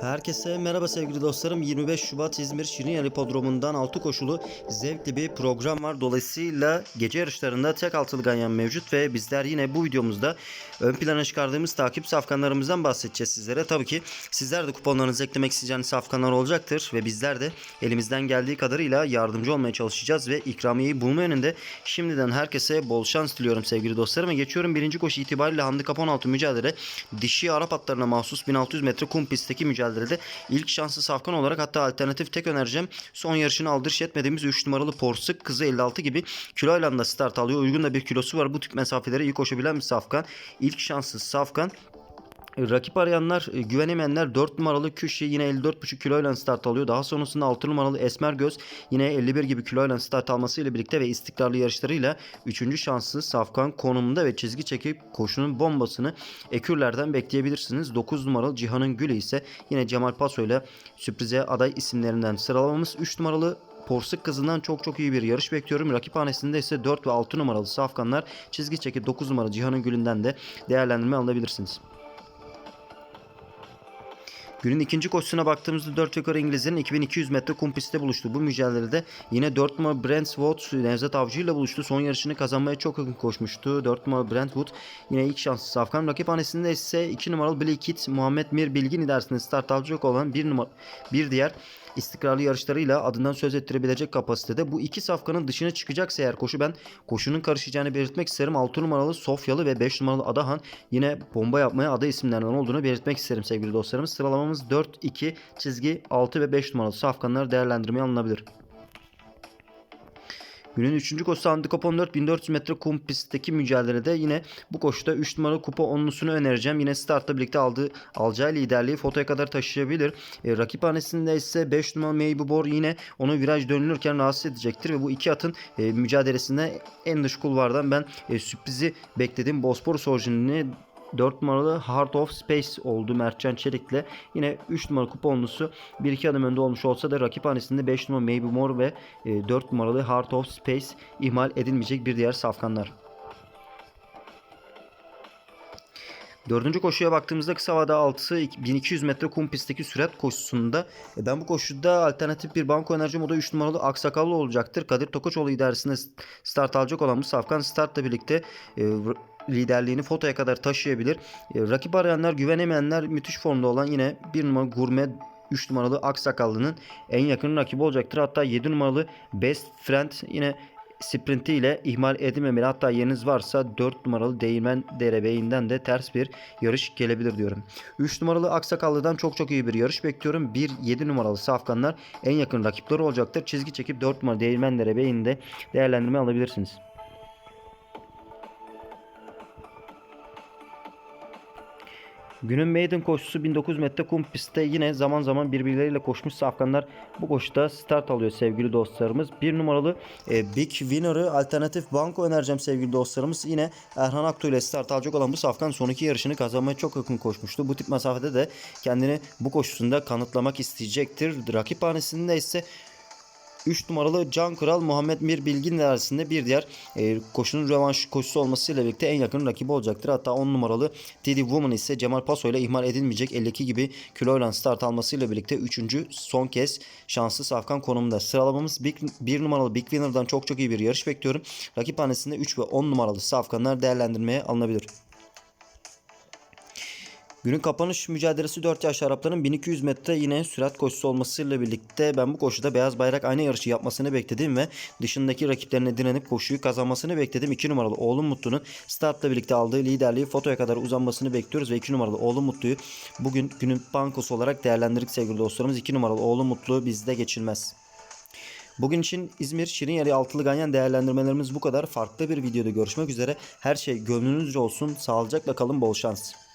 Herkese merhaba sevgili dostlarım. 25 Şubat İzmir Şirinyer Hipodromu'ndan 6 koşulu zevkli bir program var. Dolayısıyla gece yarışlarında tek altılı ganyan mevcut ve bizler yine bu videomuzda ön plana çıkardığımız takip safkanlarımızdan bahsedeceğiz sizlere. Tabii ki sizler de kuponlarınızı eklemek isteyeceğiniz safkanlar olacaktır ve bizler de elimizden geldiği kadarıyla yardımcı olmaya çalışacağız ve ikramiyeyi bulma yönünde şimdiden herkese bol şans diliyorum sevgili dostlarım. Ve geçiyorum birinci koşu itibariyle handikap 16 mücadele dişi Arap atlarına mahsus 1600 metre kum pistteki mücadelede ilk şanslı safkan olarak hatta alternatif tek önereceğim. Son yarışını aldırış etmediğimiz 3 numaralı Porsuk kızı 56 gibi kiloyla da start alıyor. Uygun da bir kilosu var. Bu tip mesafelere iyi koşabilen bir safkan. İlk şanslı safkan. Rakip arayanlar, e, güvenemeyenler 4 numaralı Küşi yine 54,5 kiloyla start alıyor. Daha sonrasında 6 numaralı Esmer Göz yine 51 gibi kiloyla start almasıyla birlikte ve istikrarlı yarışlarıyla 3. şanslı Safkan konumunda ve çizgi çekip koşunun bombasını ekürlerden bekleyebilirsiniz. 9 numaralı Cihan'ın Gülü ise yine Cemal Paso ile sürprize aday isimlerinden sıralamamız 3 numaralı Porsuk kızından çok çok iyi bir yarış bekliyorum. Rakip hanesinde ise 4 ve 6 numaralı Safkanlar çizgi çekip 9 numaralı Cihan'ın Gülü'nden de değerlendirme alabilirsiniz. Günün ikinci koşusuna baktığımızda 4 yukarı İngilizlerin 2200 metre kum buluştu. Bu mücadelede yine 4 numara Brentwood Nevzat Avcı ile buluştu. Son yarışını kazanmaya çok yakın koşmuştu. 4 numara Brentwood yine ilk şanslı safkan. Rakip hanesinde ise 2 numaralı Billy Muhammed Mir Bilgin idaresinde start alacak olan bir, numara, bir diğer istikrarlı yarışlarıyla adından söz ettirebilecek kapasitede. Bu iki safkanın dışına çıkacaksa eğer koşu ben koşunun karışacağını belirtmek isterim. 6 numaralı Sofyalı ve 5 numaralı Adahan yine bomba yapmaya aday isimlerden olduğunu belirtmek isterim sevgili dostlarımız. Sıralamamız 4, 2, çizgi 6 ve 5 numaralı safkanları değerlendirmeye alınabilir. Günün 3. koşusu handikap 14 1400 metre kum pistteki mücadelede yine bu koşuda 3 numaralı kupa onlusunu önereceğim. Yine startla birlikte aldığı alacağı liderliği fotoya kadar taşıyabilir. E, rakip hanesinde ise 5 numaralı Meybubor yine onu viraj dönülürken rahatsız edecektir ve bu iki atın e, mücadelesinde en dış kulvardan ben e, sürprizi bekledim. Bosporus orijinini 4 numaralı Heart of Space oldu Mertcan Çelik'le. Yine 3 numaralı kuponlusu 1-2 adım önde olmuş olsa da rakip hanesinde 5 numaralı Maybe More ve 4 numaralı Heart of Space ihmal edilmeyecek bir diğer safkanlar. Dördüncü koşuya baktığımızda kısa vada 6 1200 metre kum pistteki sürat koşusunda e, ben bu koşuda alternatif bir banko enerji moda 3 numaralı Aksakallı olacaktır. Kadir Tokoçoğlu idaresinde start alacak olan bu safkan startla birlikte e, liderliğini fotoya kadar taşıyabilir. E, rakip arayanlar güvenemeyenler müthiş formda olan yine bir numaralı gurme 3 numaralı Aksakallı'nın en yakın rakibi olacaktır. Hatta 7 numaralı Best Friend yine sprinti ile ihmal edilmemeli. Hatta yeriniz varsa 4 numaralı Değirmen Derebeyi'nden de ters bir yarış gelebilir diyorum. 3 numaralı Aksakallı'dan çok çok iyi bir yarış bekliyorum. 1-7 numaralı Safkanlar en yakın rakipleri olacaktır. Çizgi çekip 4 numaralı Değirmen Derebeyi'ni de değerlendirme alabilirsiniz. Günün maiden koşusu 1900 metre kum pistte yine zaman zaman birbirleriyle koşmuş safkanlar bu koşuda start alıyor sevgili dostlarımız. Bir numaralı e, Big Winner'ı alternatif banko önereceğim sevgili dostlarımız. Yine Erhan Aktu ile start alacak olan bu safkan son iki yarışını kazanmaya çok yakın koşmuştu. Bu tip mesafede de kendini bu koşusunda kanıtlamak isteyecektir. Rakip hanesinde ise 3 numaralı Can Kral Muhammed Mir Bilgin arasında bir diğer e, koşunun rövanş koşusu olmasıyla birlikte en yakın rakibi olacaktır. Hatta 10 numaralı Didi Woman ise Cemal Paso ile ihmal edilmeyecek 52 gibi kiloyla start almasıyla birlikte 3. son kez şanslı safkan konumunda. Sıralamamız 1 numaralı Big Winner'dan çok çok iyi bir yarış bekliyorum. Rakip hanesinde 3 ve 10 numaralı safkanlar değerlendirmeye alınabilir. Günün kapanış mücadelesi 4 yaş Arapların 1200 metre yine sürat koşusu olmasıyla birlikte ben bu koşuda beyaz bayrak aynı yarışı yapmasını bekledim ve dışındaki rakiplerine direnip koşuyu kazanmasını bekledim. 2 numaralı Oğlum Mutlu'nun startla birlikte aldığı liderliği fotoya kadar uzanmasını bekliyoruz ve 2 numaralı Oğlum Mutlu'yu bugün günün bankosu olarak değerlendirdik sevgili dostlarımız. 2 numaralı Oğlum Mutlu bizde geçilmez. Bugün için İzmir Şirinyeli altılı ganyan değerlendirmelerimiz bu kadar. Farklı bir videoda görüşmek üzere. Her şey gönlünüzce olsun. Sağlıcakla kalın. Bol şans.